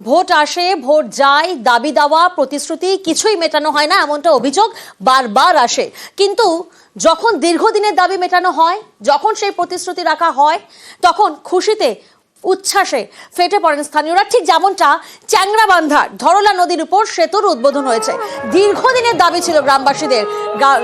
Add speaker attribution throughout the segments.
Speaker 1: Vote আসে, vote যায়, দাবি দাওয়া, প্রতিশ্রুতি, কিছুই মেটানো হয় না, এমনটা অভিযোগ বারবার আসে। কিন্তু যখন দীর্ঘদিনের দাবি মেটানো হয়, যখন সেই প্রতিশ্রুতি রাখা হয়, তখন খুশিতে উচ্ছ্বাসে ফেটে পড়েন স্থানীয়রা। ঠিক যেমনটা চ্যাংরাবান্ধার ধরলা নদীর উপর সেতুর উদ্বোধন হয়েছে। দীর্ঘদিনের দাবি ছিল গ্রামবাসীদের।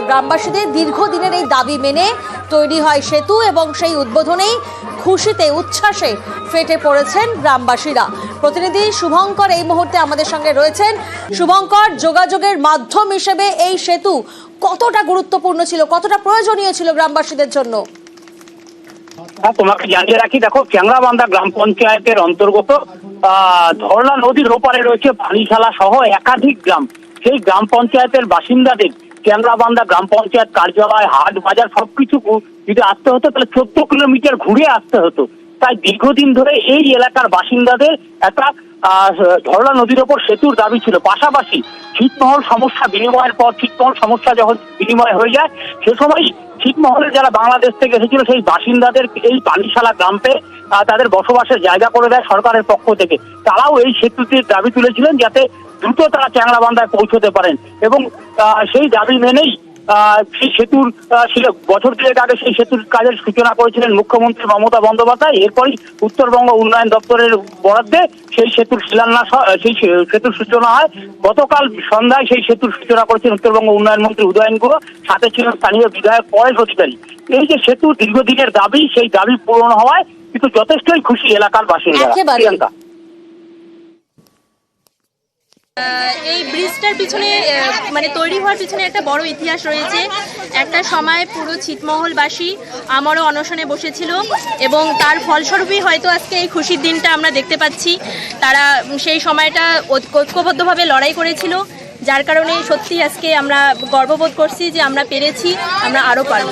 Speaker 1: গ্রামবাসীদের দীর্ঘদিনের এই দাবি মেনে তৈরি হয় সেতু এবং সেই উদ্বোধনেই খুশিতে, উচ্ছ্বাসে ফেটে পড়েছেন গ্রামবাসীরা। প্রতিনিধি শুভঙ্কর এই মুহূর্তে আমাদের সঙ্গে রয়েছেন। শুভঙ্কর, যোগাযোগের মাধ্যম হিসেবে এই সেতু কতটা গুরুত্বপূর্ণ ছিল, কতটা প্রয়োজনীয় ছিল গ্রামবাসীদের জন্য?
Speaker 2: তোমাকে জানিয়ে রাখি, দেখো, চ্যাংরাবান্ধা গ্রাম পঞ্চায়েতের অন্তর্গত ধরলা নদীর ওপারে রয়েছে পানিশালা সহ একাধিক গ্রাম। সেই গ্রাম পঞ্চায়েতের বাসিন্দাদের চ্যাংরাবান্ধা গ্রাম পঞ্চায়েত কার্যালয়, হাট, বাজার সবকিছু যদি আসতে হতো, তাহলে চোদ্দ কিলোমিটার ঘুরে আসতে হতো। তাই দীর্ঘদিন ধরে এই এলাকার বাসিন্দাদের একটা ধরলা নদীর ওপর সেতুর দাবি ছিল। পাশাপাশি ছিটমহল সমস্যা বিনিময়ের পর ছিটমহল সমস্যা যখন বিনিময় হয়ে যায়, সে সময় ছিটমহলের যারা বাংলাদেশ থেকে এসেছিল, সেই বাসিন্দাদের এই পানিশালা গ্রামে তাদের বসবাসের জায়গা করে দেয় সরকারের পক্ষ থেকে। তারাও এই সেতুটির দাবি তুলেছিলেন যাতে দ্রুত তারা চ্যাংরাবান্ধায় পৌঁছতে পারেন। এবং সেই দাবি মেনেই সেই সেতুর বছর দুয়েক আগে সেই সেতুর কাজের সূচনা করেছিলেন মুখ্যমন্ত্রী মমতা বন্দ্যোপাধ্যায়। এরপরই উত্তরবঙ্গ উন্নয়ন দপ্তরের বরাদ্দে সেই সেতুর শিলান্যাস সেই সেতুর সূচনা হয়। গতকাল সন্ধ্যায় সেই সেতুর সূচনা করেছেন উত্তরবঙ্গ উন্নয়ন মন্ত্রী উদয়ন গুহ। সাথে ছিলেন স্থানীয় বিধায়ক পরেশ অধিকারী। এই যে সেতু দীর্ঘদিনের দাবি সেই দাবি পূরণ হওয়ায় কিন্তু যথেষ্টই খুশি এলাকার বাসিন্দা প্রিয়াঙ্কা।
Speaker 3: এই ব্রিজটার পিছনে মানে তৈরি হওয়ার পিছনে একটা বড় ইতিহাস রয়েছে। একটা সময় পুরো ছিটমহলবাসী আমারও অনশনে বসেছিল এবং তার ফলস্বরূপই হয়তো আজকে এই খুশির দিনটা আমরা দেখতে পাচ্ছি। তারা সেই সময়টা ঐক্য- ঐক্যবদ্ধভাবে লড়াই করেছিল, যার কারণে সত্যি আজকে আমরা গর্ববোধ করছি যে আমরা পেরেছি, আমরা আরও পারব।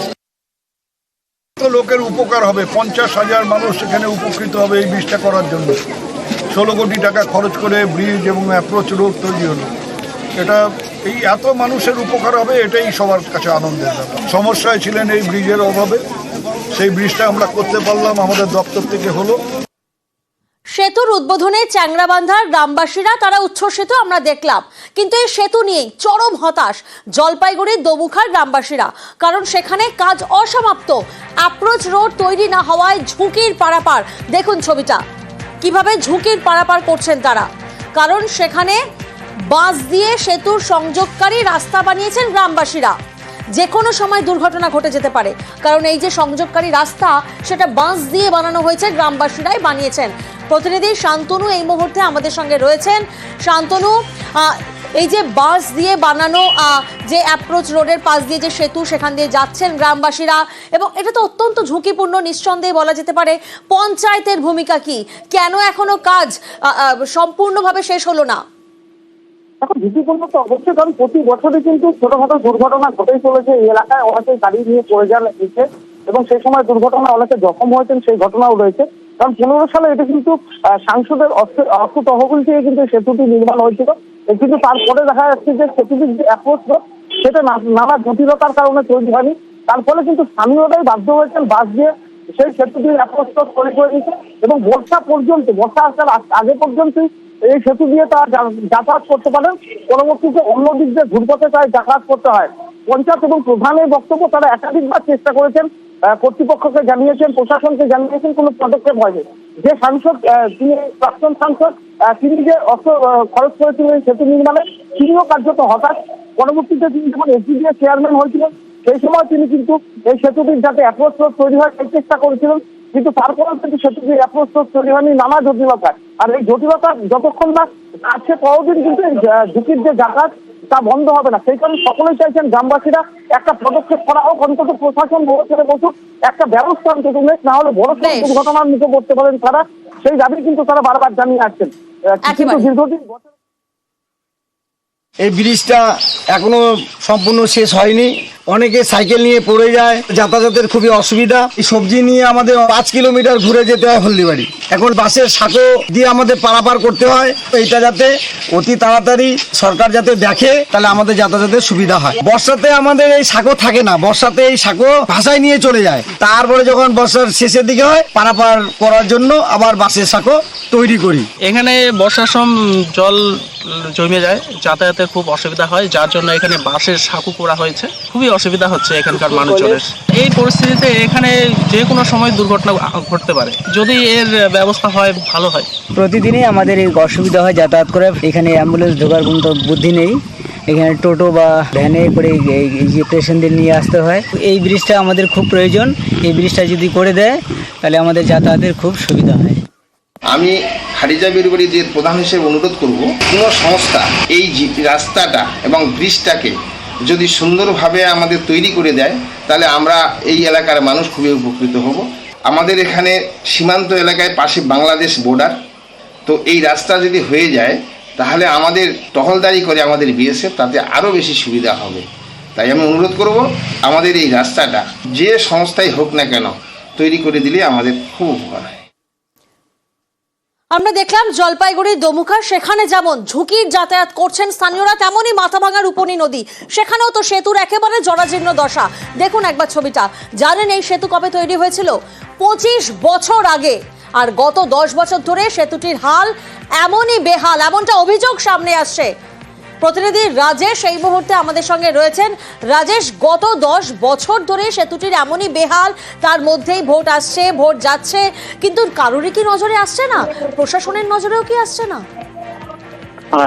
Speaker 4: লোকের উপকার হবে? পঞ্চাশ হাজার মানুষ সেখানে উপকৃত হবে এই ব্রিজটা করার জন্য। ষোলো কোটি টাকা খরচ করে ব্রিজ এবং অ্যাপ্রোচ রোড তৈরি হলো। এটা এই এত মানুষের উপকার হবে, এটাই সবার কাছে আনন্দের ব্যাপার। সমস্যায় ছিলেন এই ব্রিজের অভাবে। সেই ব্রিজটা আমরা করতে পারলাম, আমাদের দপ্তর থেকে হলো।
Speaker 1: সেতুর উদ্বোধনে চ্যাংরাবান্ধার গ্রামবাসীরা তারা উচ্ছ্বসিত, আমরা দেখলাম। কিন্তু এই সেতু নিয়েই চরম হতাশ জলপাইগুড়ির দমুখার গ্রামবাসীরা। কারণ সেখানে কাজ অসমাপ্ত অ্যাপ্রোচ রোড তৈরি না হওয়ায় ঝুঁকির পারাপার। দেখুন ছবিটা। কীভাবে ঝুঁকির পারাপার করছেন তারা? কারণ সেখানে বাঁশ দিয়ে সেতুর সংযোগকারী রাস্তা বানিয়েছেন গ্রামবাসীরা। যে কোনো সময় দুর্ঘটনা ঘটে যেতে পারে। কারণ এই যে সংযোগকারী রাস্তা, সেটা বাঁশ দিয়ে বানানো হয়েছে, গ্রামবাসীরাই বানিয়েছেন। প্রতিনিধি শান্তনু এই মুহূর্তে আমাদের সঙ্গে রয়েছেন। শান্তনু এই যে বাঁশ দিয়ে বানানো যে অ্যাপ্রোচ রোডের পাশ দিয়ে যে সেতু সেখান দিয়ে যাচ্ছেন গ্রামবাসীরা, এবং এটা তো অত্যন্ত ঝুঁকিপূর্ণ, নিঃসন্দেহে বলা যেতে পারে, পঞ্চায়েতের ভূমিকা কি? কেন এখনও কাজ সম্পূর্ণভাবে শেষ হলো না?
Speaker 5: এখন ঝুঁকিপূর্ণ তো অবশ্যই, কারণ প্রতি বছরই কিন্তু ছোটখাটো দুর্ঘটনা ঘটেই চলেছে এই এলাকায়। অনেকে গাড়ি নিয়ে পড়ে যান নিচে এবং সেই সময় দুর্ঘটনা অনেকে জখম হয়েছেন, সেই ঘটনাও রয়েছে। কারণ পনেরো সালে এটা কিন্তু সাংসদের অর্থ তহবিল থেকে কিন্তু সেতুটি নির্মাণ হয়েছিল। কিন্তু তারপরে দেখা যাচ্ছে যে সেতুটির যে অ্যাপ্রোচ সেটা নানা জটিলতার কারণে তৈরি হয়নি। তার ফলে কিন্তু স্থানীয়রাই বাধ্য হয়েছেন বাস দিয়ে সেই সেতুটির অ্যাপ্রোচ তৈরি করে দিয়েছে এবং বর্ষা পর্যন্ত, বর্ষা আসার আগে পর্যন্তই এই সেতু দিয়ে তারা যাতায়াত করতে পারেন। পরবর্তীতে অন্য দিক দিয়ে ঘুরপথে তাই যাতায়াত করতে হয়। পঞ্চায়েত এবং প্রধানের বক্তব্য তারা একাধিকবার চেষ্টা করেছেন কর্তৃপক্ষকে জানিয়েছেন, প্রশাসনকে জানিয়েছেন, কোনো পদক্ষেপ হয়নি। যে সাংসদ তিনি প্রাক্তন সাংসদ তিনি যে অর্থ খরচ করেছিলেন সেতু নির্মাণে, তিনিও কার্যত হতাশ। পরবর্তীতে তিনি যখন এসডিএ চেয়ারম্যান হয়েছিলেন, সেই সময় তিনি কিন্তু এই সেতুটির যাতে অ্যাপ্রোচ রোড তৈরি হয় সেই চেষ্টা করেছিলেন, কিন্তু তারপরেও কিন্তু সেতুটির অ্যাপ্রোচ রোড তৈরি হয়নি, নানা জটিলতা। আর এই জটিলতা যতক্ষণ না আছে ততদিন কিন্তু ঝুঁকির যে যাতায়াত তা বন্ধ হবে না। সেই কারণে সকলেই চাইছেন গ্রামবাসীরা একটা পদক্ষেপ করা হোক অন্তত প্রশাসন বড় ছেড়ে বসুক একটা ব্যবস্থা অন্তত নেক না হলে বড় দুর্ঘটনার মুখে পড়তে পারেন তারা। সেই দাবি কিন্তু তারা বারবার জানিয়ে আসছেন। কিন্তু দীর্ঘদিন
Speaker 6: এই ব্রিজটা এখনও সম্পূর্ণ শেষ হয়নি। অনেকে সাইকেল নিয়ে পড়ে যায়, যাতায়াতের খুবই অসুবিধা। এই সবজি নিয়ে আমাদের পাঁচ কিলোমিটার ঘুরে যেতে হয় হলদিবাড়ি। এখন বাসের সাঁকো দিয়ে আমাদের পারাপার করতে হয়, এইটা যাতে অতি তাড়াতাড়ি সরকার যাতে দেখে, তাহলে আমাদের যাতায়াতের সুবিধা হয়। বর্ষাতে আমাদের এই সাঁকো থাকে না, বর্ষাতে এই সাঁকো ভাষায় নিয়ে চলে যায়। তারপরে যখন বর্ষার শেষের দিকে হয়, পারাপার করার জন্য আবার বাসের সাঁকো তৈরি করি।
Speaker 7: এখানে বর্ষার সম জল জমে যায় যাতায়াতের খুব অসুবিধা হয়, যার জন্য এখানে বাসের সাঁকো করা হয়েছে। খুবই অসুবিধা হচ্ছে এখানকার মানুষজনের। এই পরিস্থিতিতে এখানে যে কোনো সময় দুর্ঘটনা ঘটতে পারে। যদি এর ব্যবস্থা হয় ভালো হয়।
Speaker 8: প্রতিদিনই আমাদের এই অসুবিধা হয় যাতায়াত করে। এখানে অ্যাম্বুলেন্স ঢোকার কোনো তো বুদ্ধি নেই। এখানে টোটো বা ভ্যানে করে এই- যে পেশেন্টদের নিয়ে আসতে হয়। এই ব্রিজটা আমাদের খুব প্রয়োজন। এই ব্রিজটা যদি করে দেয় তাহলে আমাদের যাতায়াতের খুব সুবিধা হয়।
Speaker 9: আমি খারিজা বেরুবাড়িদের প্রধান হিসেবে অনুরোধ করব কোনো সংস্থা এই যে রাস্তাটা এবং ব্রিজটাকে যদি সুন্দরভাবে আমাদের তৈরি করে দেয়, তাহলে আমরা এই এলাকার মানুষ খুবই উপকৃত হব। আমাদের এখানে সীমান্ত এলাকায় পাশে বাংলাদেশ বর্ডার তো এই রাস্তা যদি হয়ে যায়, তাহলে আমাদের টহলদারি করে আমাদের বিএসএফ তাতে আরও বেশি সুবিধা হবে। তাই আমি অনুরোধ করব, আমাদের এই রাস্তাটা যে সংস্থাই হোক না কেন তৈরি করে দিলে আমাদের খুব উপকার হয়।
Speaker 1: আমরা দেখলাম জলপাইগুড়ি দমুখা, সেখানে যেমন ঝুঁকির যাতায়াত করছেন স্থানীয়রা, তেমনই মাথাভাঙার উপনী নদী। সেখানেও তো সেতুর একেবারে জরাজীর্ণ দশা। দেখুন একবার ছবিটা। জানেন এই সেতু কবে তৈরি হয়েছিল? পঁচিশ বছর আগে। আর গত দশ বছর ধরে সেতুটির হাল এমনই বেহাল, এমনটা অভিযোগ সামনে আসছে। প্রতিনিধি রাজেশ এই মুহূর্তে আমাদের সঙ্গে রয়েছেন। রাজেশ, গত দশ বছর ধরে সেতুটির এমনই বেহাল, তার মধ্যেই ভোট আসছে, ভোট যাচ্ছে, কিন্তু কারোরই কি নজরে আসছে না? প্রশাসনের নজরেও কি আসছে না?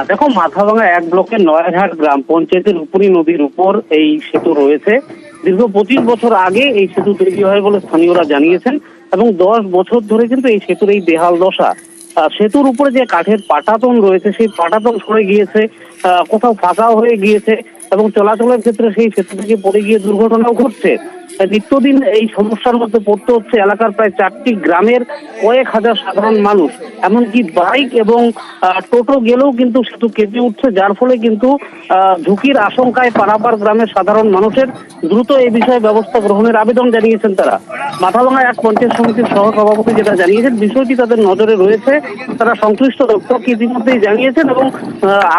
Speaker 10: দেখো, মাথাভাঙা এক ব্লকের নয়াঘাট গ্রাম পঞ্চায়েতের উপরি নদীর উপর এই সেতু রয়েছে। দীর্ঘ পঁচিশ বছর আগে এই সেতু তৈরি হয় বলে স্থানীয়রা জানিয়েছেন এবং দশ বছর ধরে কিন্তু এই সেতুর এই বেহাল দশা সেতুর উপরে যে কাঠের পাটাতন রয়েছে, সেই পাটাতন সরে গিয়েছে কোথাও ফাঁকা হয়ে গিয়েছে এবং চলাচলের ক্ষেত্রে সেই সেতু থেকে পড়ে গিয়ে দুর্ঘটনাও ঘটছে। নিত্যদিন এই সমস্যার মধ্যে পড়তে হচ্ছে এলাকার প্রায় চারটি গ্রামের কয়েক হাজার সাধারণ মানুষ। এমনকি বাইক এবং টোটো গেলেও কিন্তু সেতু কেঁপে উঠছে, যার ফলে কিন্তু ঝুঁকির আশঙ্কায় পারাপার গ্রামের সাধারণ মানুষের দ্রুত এই বিষয়ে ব্যবস্থা গ্রহণের আবেদন জানিয়েছেন তারা। মাথাভাঙা এক পঞ্চায়েত সমিতির সহ সভাপতি যেটা জানিয়েছেন, বিষয়টি তাদের নজরে রয়েছে। তারা সংশ্লিষ্ট দপ্তরকে ইতিমধ্যেই জানিয়েছেন এবং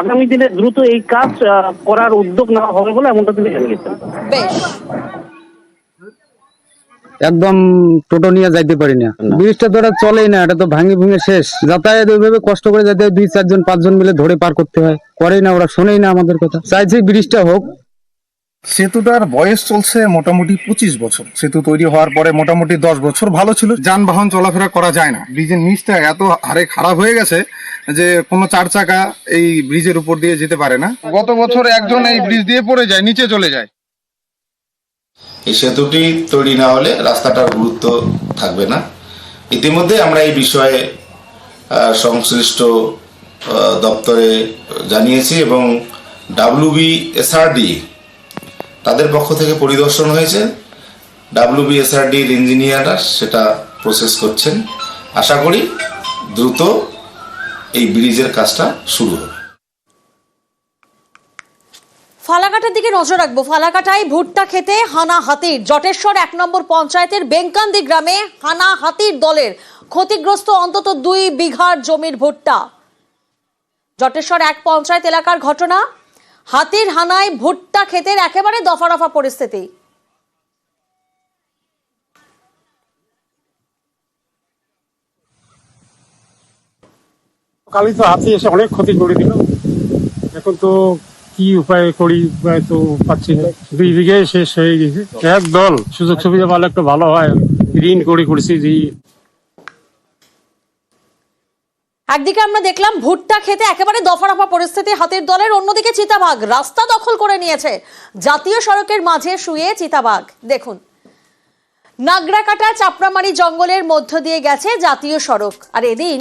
Speaker 10: আগামী দিনে দ্রুত এই কাজ করার উদ্যোগ নেওয়া হবে বলে এমনটা তিনি জানিয়েছেন।
Speaker 1: বেশ।
Speaker 11: একদম টোটো নিয়ে যাইতে পারি না। ব্রিজটা তো এটা চলেই না এটা তো ভাঙে ভুঙে শেষ। যাতায়াত ওইভাবে কষ্ট করে যাতে হয় দুই চারজন পাঁচজন মিলে ধরে পার করতে হয়। করেই না ওরা শোনেই না আমাদের কথা। চাইছি ব্রিজটা হোক।
Speaker 12: সেতুটার বয়স চলছে মোটামুটি পঁচিশ বছর। সেতু তৈরি হওয়ার পরে মোটামুটি দশ বছর ভালো ছিল। যানবাহন চলাফেরা করা যায় না। ব্রিজের নিচটা এত হারে খারাপ হয়ে গেছে যে কোনো চার চাকা এই ব্রিজের উপর দিয়ে যেতে পারে না। গত বছর একজন এই ব্রিজ দিয়ে পড়ে যায় নিচে চলে যায়।
Speaker 13: এই সেতুটি তৈরি না হলে রাস্তাটার গুরুত্ব থাকবে না। ইতিমধ্যে আমরা এই বিষয়ে সংশ্লিষ্ট দপ্তরে জানিয়েছি এবং ডাব্লিউবি এসআরডি তাদের পক্ষ থেকে পরিদর্শন হয়েছে। ডাব্লিউবি এসআরডির ইঞ্জিনিয়াররা সেটা প্রসেস করছেন। আশা করি দ্রুত এই ব্রিজের কাজটা শুরু হবে।
Speaker 1: ফালাকাটার দিকে নজর রাখব। ফালাকাটায় ভুট্টা খেতে হানা হাতির। জটেশ্বর এক নম্বর পঞ্চায়েতের বেঙ্কান্দি গ্রামে হানা হাতির দলের ক্ষতিগ্রস্ত অন্তত দুই বিঘার জমির ভুট্টা। জটেশ্বর এক পঞ্চায়েত এলাকার ঘটনা। হাতির হানায় ভুট্টা ক্ষেতের একেবারে দফারফা পরিস্থিতি।
Speaker 14: কালই তো হাতি এসে অনেক ক্ষতি করে দিল। এখন তো কি উপায় করি উপায় তো পাচ্ছি না। দুই শেষ হয়ে গেছে। এক দল সুযোগ সুবিধা একটু ভালো হয়। ঋণ করে করেছি যে
Speaker 1: একদিকে আমরা দেখলাম ভুট্টা খেতে একেবারে দফারফা পরিস্থিতি হাতির দলের, অন্যদিকে চিতাবাঘ রাস্তা দখল করে নিয়েছে। জাতীয় সড়কের মাঝে শুয়ে চিতাবাঘ। দেখুন, নাগরাকাটা চাপড়ামারি জঙ্গলের মধ্য দিয়ে গেছে জাতীয় সড়ক। আর এদিন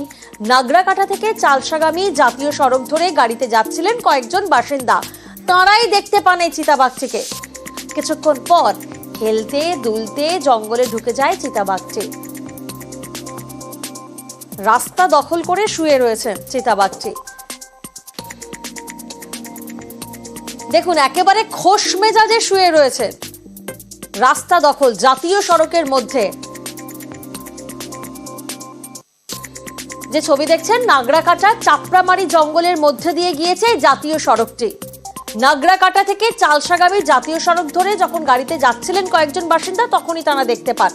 Speaker 1: নাগরাকাটা থেকে চালসাগামী জাতীয় সড়ক ধরে গাড়িতে যাচ্ছিলেন কয়েকজন বাসিন্দা। তাঁরাই দেখতে পান এই চিতাবাঘটিকে। কিছুক্ষণ পর খেলতে দুলতে জঙ্গলে ঢুকে যায় চিতাবাঘটি। রাস্তা দখল করে শুয়ে রয়েছে চিতাবাঘটি। দেখুন, একেবারে খোশ মেজাজে শুয়ে রয়েছে। রাস্তা দখল জাতীয় সড়কের মধ্যে। যে ছবি দেখছেন, নাগরাকাটা চাপড়ামারি জঙ্গলের মধ্যে দিয়ে গিয়েছে জাতীয় সড়কটি। নাগরাকাটা থেকে চালসাগামী জাতীয় সড়ক ধরে যখন গাড়িতে যাচ্ছিলেন কয়েকজন বাসিন্দা, তখনই তারা দেখতে পান।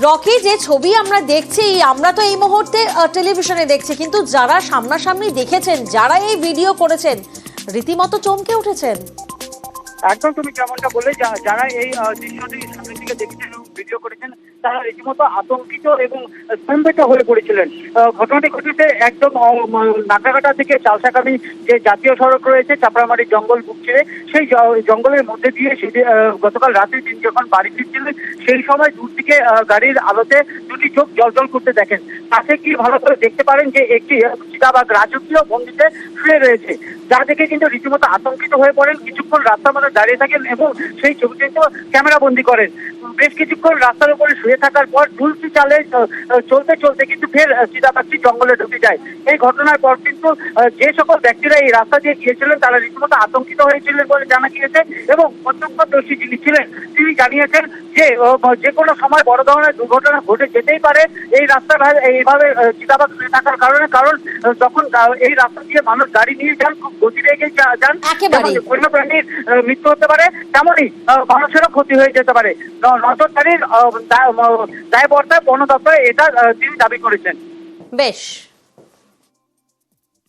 Speaker 1: রকি, যে ছবি আমরা দেখছি, আমরা তো এই মুহূর্তে টেলিভিশনে দেখছি, কিন্তু যারা সামনাসামনি দেখেছেন, যারা এই ভিডিও করেছেন, রীতিমতো চমকে উঠেছেন?
Speaker 15: একদম তুমি যেমনটা বললে, যা- যারা এই দৃশ্যটি সামনে থেকে দেখেছেন ভিডিও করেছেন তারা রীতিমতো আতঙ্কিত এবং স্তম্ভিত হয়ে পড়েছিলেন। ঘটনাটি ঘটেছে একদম নাগরাকাটা থেকে চালসাকামি যে জাতীয় সড়ক রয়েছে চাপড়ামারি জঙ্গল বুক ছেড়ে সেই জঙ্গলের মধ্যে দিয়ে সেদি- আহ, গতকাল রাতে তিনি যখন বাড়ি ফিরছিলেন সেই সময় দূর থেকে গাড়ির আলোতে দুটি চোখ জলজল করতে দেখেন। পাশে কি ভালো করে দেখতে পারেন যে একটি চিতাবাঘ রাজকীয় বন্দিতে শুয়ে রয়েছে যা দেখে কিন্তু রীতিমতো আতঙ্কিত হয়ে পড়েন। কিছুক্ষণ রাস্তার মধ্যে দাঁড়িয়ে থাকেন এবং সেই ছবি কিন্তু ক্যামেরা বন্দি করেন। বেশ কিছুক্ষণ রাস্তার উপরে শুয়ে থাকার পর তুলসী চালে চলতে চলতে কিন্তু ফের আহ, জঙ্গলে ঢুকে যায়। এই ঘটনার পর কিন্তু যে সকল ব্যক্তিরা এই রাস্তা দিয়ে গিয়েছিলেন তারা রীতিমতো আতঙ্কিত হয়েছিলেন বলে জানা গিয়েছে এবং প্রত্যক্ষদর্শী যিনি ছিলেন তিনি জানিয়েছেন যে যে কোনো সময় বড় ধরনের দুর্ঘটনা ঘটে যেতেই পারে। এই রাস্তা এইভাবে আহ, চিতাবাঘ শুয়ে থাকার কারণে কারণ যখন এই রাস্তা দিয়ে মানুষ গাড়ি নিয়ে যান খুব গতি যা- যান। বন্য প্রাণীর মৃত্যু হতে পারে তেমনই মানুষেরও ক্ষতি হয়ে যেতে পারে। নজরদারির দায়বর্তায় বন দপ্তর এটা তিনি দাবি করেছেন।
Speaker 1: বেশ।